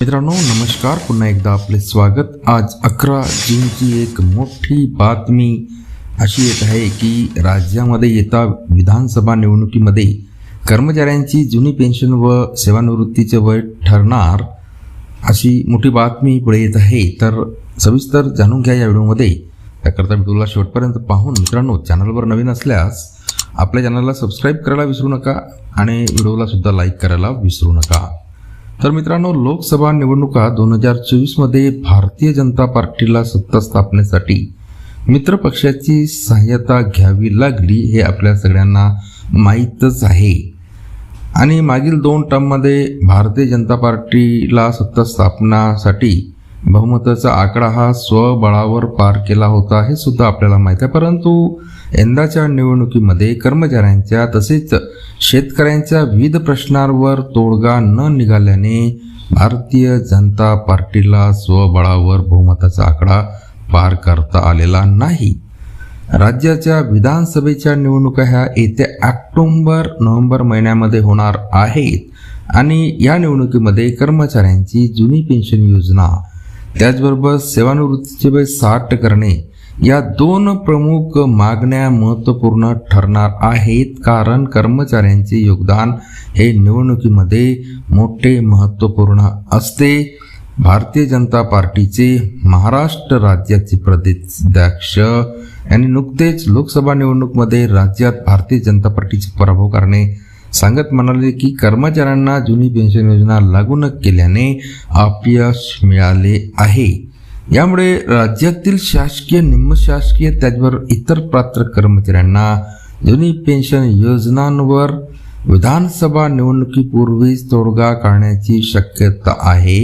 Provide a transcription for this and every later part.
मित्रांनो नमस्कार. पुन्हा एकदा आपले स्वागत. आज अकरा जूनची एक मोठी बातमी अशी येत आहे की राज्यामध्ये येता विधानसभा निवडणुकीमध्ये कर्मचाऱ्यांची जुनी पेन्शन व सेवानिवृत्तीचे वय ठरणार अशी मोठी बातमी पुढे येत आहे. तर सविस्तर जाणून घ्या या व्हिडिओमध्ये. त्याकरता व्हिडिओला शेवटपर्यंत पाहून मित्रांनो चॅनलवर नवीन असल्यास आपल्या चॅनलला सबस्क्राईब करायला विसरू नका आणि व्हिडिओला सुद्धा लाईक करायला विसरू नका. तर मित्रांनो लोकसभा निवडणुका दोन हजार चोवीसमध्ये भारतीय जनता पार्टीला सत्ता स्थापनेसाठी मित्रपक्षाची सहाय्यता घ्यावी लागली हे आपल्या सगळ्यांना माहीतच आहे. आणि मागील दोन टर्ममध्ये भारतीय जनता पार्टीला सत्ता स्थापनासाठी बहुमताचा आकडा हा स्वबळावर पार केला होता हे सुद्धा आपल्याला माहीत आहे. परंतु यंदाच्या निवडणुकीमध्ये कर्मचाऱ्यांच्या तसेच शेतकऱ्यांच्या विविध प्रश्नांवर तोडगा न निघाल्याने भारतीय जनता पार्टीला स्वबळावर बहुमताचा आकडा पार करता आलेला नाही. राज्याच्या विधानसभेच्या निवडणुका ह्या येत्या ऑक्टोंबर नोव्हेंबर महिन्यामध्ये होणार आहेत आणि या निवडणुकीमध्ये कर्मचाऱ्यांची जुनी पेन्शन योजना त्याचबरोबर सेवानिवृत्तीचे वय साठ करणे या दोन प्रमुख मागण्या महत्त्वपूर्ण ठरणार आहेत. कारण कर्मचाऱ्यांचे योगदान हे निवडणुकीमध्ये मोठे महत्त्वपूर्ण असते. भारतीय जनता पार्टीचे महाराष्ट्र राज्याचे प्रदेशाध्यक्ष यांनी नुकतेच लोकसभा निवडणूकमध्ये राज्यात भारतीय जनता पार्टीचे पराभव करणे सांगत म्हणाले की कर्मचाऱ्यांना जुनी पेन्शन योजना लागू न केल्याने अपयश मिळाले आहे. यामुळे राज्यातील शासकीय निमशासकीय त्याचबरोबर इतर पात्र कर्मचाऱ्यांना जुनी पेन्शन योजनांवर विधानसभा निवडणुकीपूर्वीच तोडगा काढण्याची शक्यता आहे.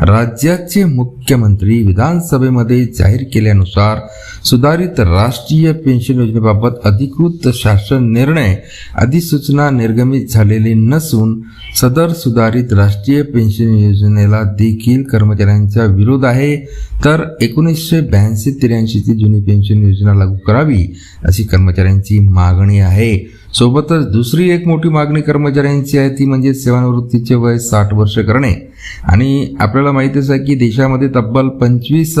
राज्याचे मुख्यमंत्री विधानसभेमध्ये जाहीर केल्यानुसार सुधारित राष्ट्रीय पेन्शन योजनेबाबत अधिकृत शासन निर्णय अधिसूचना निर्गमित झालेली नसून सदर सुधारित राष्ट्रीय पेन्शन योजनेला देखील कर्मचाऱ्यांचा विरोध आहे. तर एकोणीसशे ब्याऐंशी त्र्याऐंशीची जुनी पेन्शन योजना लागू करावी अशी कर्मचाऱ्यांची मागणी आहे. सोबतच दुसरी एक मोठी मागणी कर्मचाऱ्यांची आहे ती म्हणजे सेवानिवृत्तीचे वय साठ वर्ष करणे. आणि आपल्याला माहितीच आहे की देशामध्ये तब्बल पंचवीस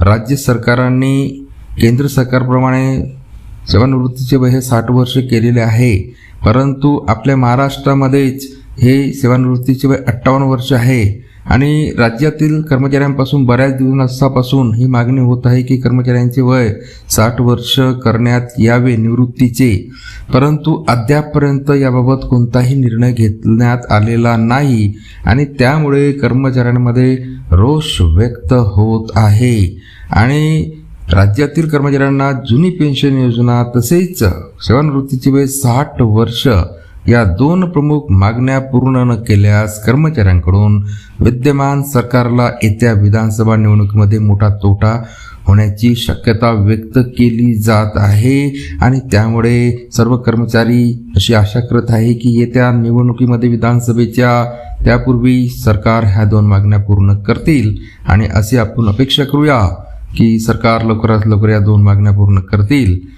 राज्य सरकारांनी केंद्र सरकारप्रमाणे सेवानिवृत्तीचे वय हे साठ वर्ष केलेले आहे. परंतु आपल्या महाराष्ट्रामध्येच हे सेवानिवृत्तीचे वय अठ्ठावन्न वर्ष आहे. आणि राज्यातील कर्मचाऱ्यांपासून बऱ्याच दिवसापासून ही मागणी होत आहे की कर्मचाऱ्यांचे वय साठ वर्ष करण्यात यावे निवृत्तीचे. परंतु अद्यापपर्यंत याबाबत कोणताही निर्णय घेतण्यात आलेला नाही आणि त्यामुळे कर्मचाऱ्यांमध्ये रोष व्यक्त होत आहे. आणि राज्यातील कर्मचाऱ्यांना जुनी पेन्शन योजना तसेच सेवानिवृत्तीचे वय साठ वर्ष या दोन प्रमुख मागण्या पूर्ण न केल्यास कर्मचाऱ्यांकडून विद्यमान सरकारला येत्या विधानसभा निवडणुकीमध्ये मोठा तोटा होण्याची शक्यता व्यक्त केली जात आहे. आणि त्यामुळे सर्व कर्मचारी अशी आशा करत आहे की येत्या निवडणुकीमध्ये विधानसभेच्या त्यापूर्वी सरकार ह्या दोन मागण्या पूर्ण करतील. आणि असे आपण अपेक्षा करूया की सरकार लवकरात लवकर या दोन मागण्या पूर्ण करतील.